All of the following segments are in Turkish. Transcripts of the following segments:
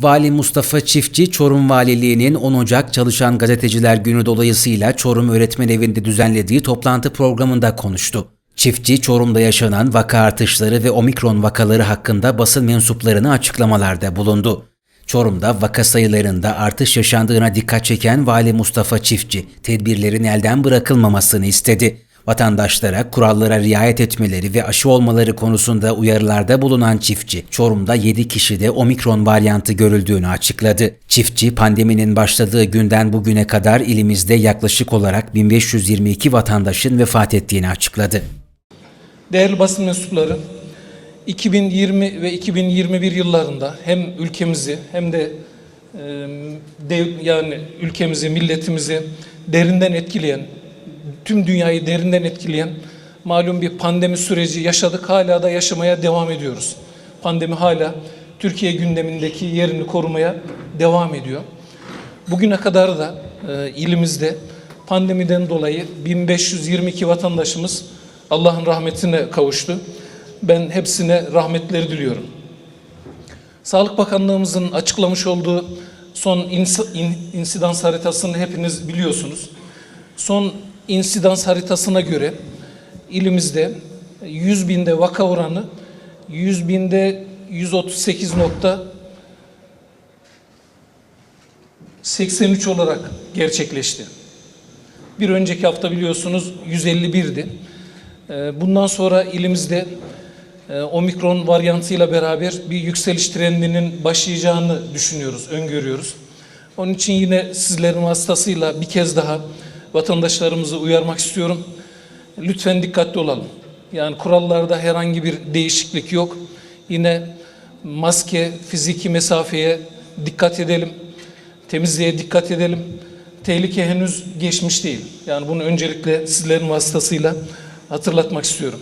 Vali Mustafa Çiftçi, Çorum Valiliği'nin 10 Ocak Çalışan Gazeteciler Günü dolayısıyla Çorum Öğretmen Evi'nde düzenlediği toplantı programında konuştu. Çiftçi, Çorum'da yaşanan vaka artışları ve omikron vakaları hakkında basın mensuplarına açıklamalarda bulundu. Çorum'da vaka sayılarında artış yaşandığına dikkat çeken Vali Mustafa Çiftçi, tedbirlerin elden bırakılmamasını istedi. Vatandaşlara kurallara riayet etmeleri ve aşı olmaları konusunda uyarılarda bulunan çiftçi, Çorum'da 7 kişide omikron varyantı görüldüğünü açıkladı. Çiftçi, pandeminin başladığı günden bugüne kadar ilimizde yaklaşık olarak 1522 vatandaşın vefat ettiğini açıkladı. Değerli basın mensupları, 2020 ve 2021 yıllarında hem ülkemizi hem de yani ülkemizi, milletimizi derinden etkileyen, tüm dünyayı derinden etkileyen malum bir pandemi süreci yaşadık. Hala da yaşamaya devam ediyoruz. Pandemi hala Türkiye gündemindeki yerini korumaya devam ediyor. Bugüne kadar da e, ilimizde pandemiden dolayı 1522 vatandaşımız Allah'ın rahmetine kavuştu. Ben hepsine rahmetleri diliyorum. Sağlık Bakanlığımızın açıklamış olduğu son ins- in- insidans haritasını hepiniz biliyorsunuz. Son insidans haritasına göre ilimizde 100 binde vaka oranı 100 binde 138 nokta 83 olarak gerçekleşti. Bir önceki hafta biliyorsunuz 151'di. Ee, Bundan sonra ilimizde e, omikron varyantıyla beraber bir yükseliş trendinin başlayacağını düşünüyoruz, öngörüyoruz. Onun için yine sizlerin vasıtasıyla bir kez daha vatandaşlarımızı uyarmak istiyorum. Lütfen dikkatli olalım. Yani kurallarda herhangi bir değişiklik yok. Yine maske, fiziki mesafeye dikkat edelim. Temizliğe dikkat edelim. Tehlike henüz geçmiş değil. Yani bunu öncelikle sizlerin vasıtasıyla hatırlatmak istiyorum.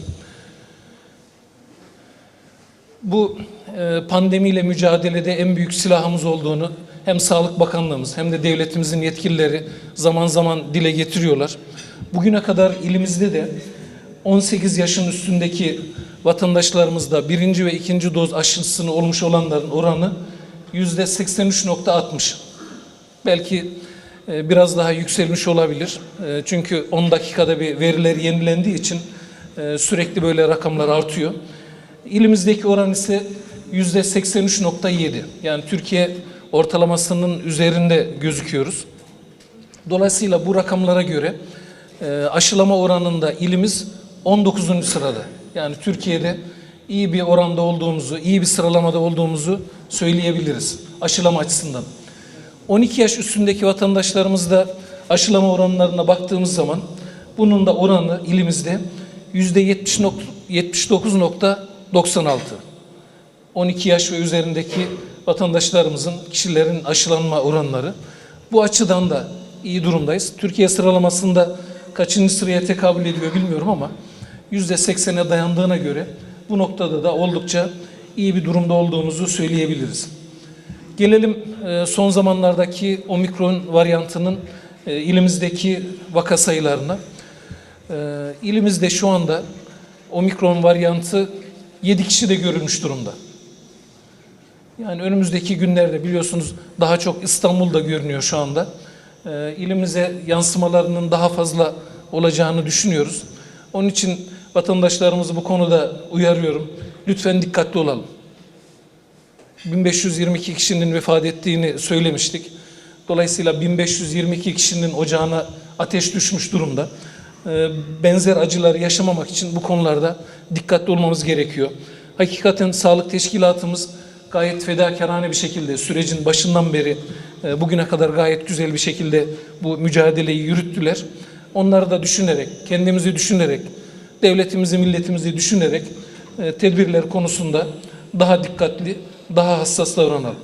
Bu e, pandemiyle mücadelede en büyük silahımız olduğunu hem Sağlık Bakanlığımız hem de devletimizin yetkilileri zaman zaman dile getiriyorlar. Bugüne kadar ilimizde de 18 yaşın üstündeki vatandaşlarımızda birinci ve ikinci doz aşısını olmuş olanların oranı yüzde 83.60. Belki e, biraz daha yükselmiş olabilir. E, Çünkü 10 dakikada bir veriler yenilendiği için e, sürekli böyle rakamlar artıyor. İlimizdeki oran ise yüzde 83.7. Yani Türkiye ortalamasının üzerinde gözüküyoruz. Dolayısıyla bu rakamlara göre e, aşılama oranında ilimiz 19. sırada. Yani Türkiye'de iyi bir oranda olduğumuzu, iyi bir sıralamada olduğumuzu söyleyebiliriz aşılama açısından. 12 yaş üstündeki vatandaşlarımızda aşılama oranlarına baktığımız zaman bunun da oranı ilimizde yüzde 79.96. 12 yaş ve üzerindeki vatandaşlarımızın, kişilerin aşılanma oranları. Bu açıdan da iyi durumdayız. Türkiye sıralamasında kaçıncı sıraya tekabül ediyor bilmiyorum ama yüzde 80'e dayandığına göre bu noktada da oldukça iyi bir durumda olduğumuzu söyleyebiliriz. Gelelim e, son zamanlardaki omikron varyantının e, ilimizdeki vaka sayılarına. E, İlimizde şu anda omikron varyantı 7 kişi de görülmüş durumda. Yani önümüzdeki günlerde biliyorsunuz daha çok İstanbul'da görünüyor şu anda. İlimize yansımalarının daha fazla olacağını düşünüyoruz. Onun için vatandaşlarımızı bu konuda uyarıyorum. Lütfen dikkatli olalım. 1522 kişinin vefat ettiğini söylemiştik. Dolayısıyla 1522 kişinin ocağına ateş düşmüş durumda. Ee, Benzer acıları yaşamamak için bu konularda dikkatli olmamız gerekiyor. Hakikaten sağlık teşkilatımız gayet fedakarane bir şekilde sürecin başından beri e, bugüne kadar gayet güzel bir şekilde bu mücadeleyi yürüttüler. Onları da düşünerek, kendimizi düşünerek, devletimizi, milletimizi düşünerek e, tedbirler konusunda daha dikkatli, daha hassas davranalım.